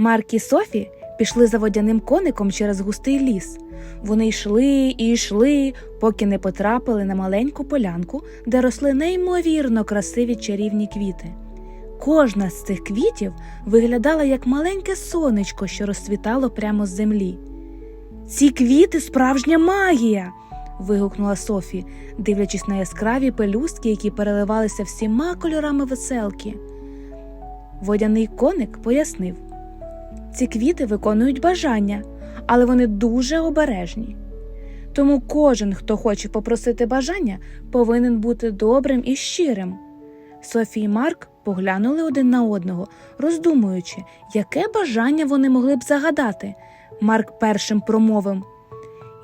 Марк і Софі пішли за водяним коником через густий ліс. Вони йшли і йшли, поки не потрапили на маленьку полянку, де росли неймовірно красиві чарівні квіти. Кожна з цих квітів виглядала як маленьке сонечко, що розцвітало прямо з землі. Ці квіти справжня магія. вигукнула Софі, дивлячись на яскраві пелюстки, які переливалися всіма кольорами веселки. Водяний коник пояснив: ці квіти виконують бажання, але вони дуже обережні. Тому кожен, хто хоче попросити бажання, повинен бути добрим і щирим. Софі і Марк поглянули один на одного, роздумуючи, яке бажання вони могли б загадати. Марк першим промовив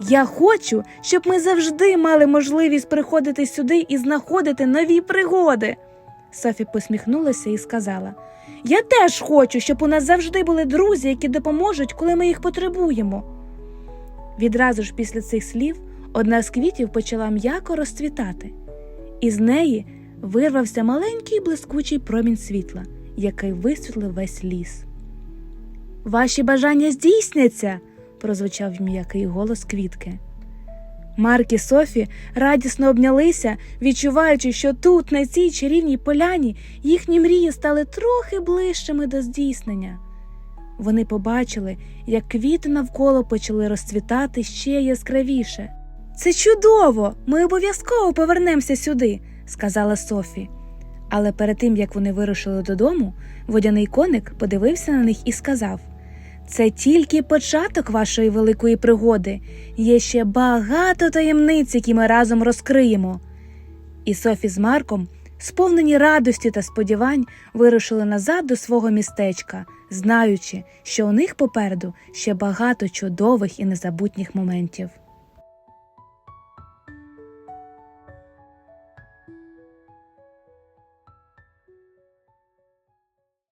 Я хочу, щоб ми завжди мали можливість приходити сюди і знаходити нові пригоди. Софі посміхнулася і сказала Я теж хочу, щоб у нас завжди були друзі, які допоможуть, коли ми їх потребуємо. Відразу ж після цих слів одна з квітів почала м'яко розцвітати, і з неї вирвався маленький блискучий промінь світла, який висвітлив весь ліс. Ваші бажання здійсняться, прозвучав м'який голос квітки. Марк і Софі радісно обнялися, відчуваючи, що тут, на цій чарівній поляні, їхні мрії стали трохи ближчими до здійснення. Вони побачили, як квіти навколо почали розцвітати ще яскравіше. Це чудово! Ми обов'язково повернемося сюди, сказала Софі. Але перед тим як вони вирушили додому, водяний коник подивився на них і сказав: Це тільки початок вашої великої пригоди. Є ще багато таємниць, які ми разом розкриємо. І Софі з Марком, сповнені радості та сподівань, вирушили назад до свого містечка, знаючи, що у них попереду ще багато чудових і незабутніх моментів.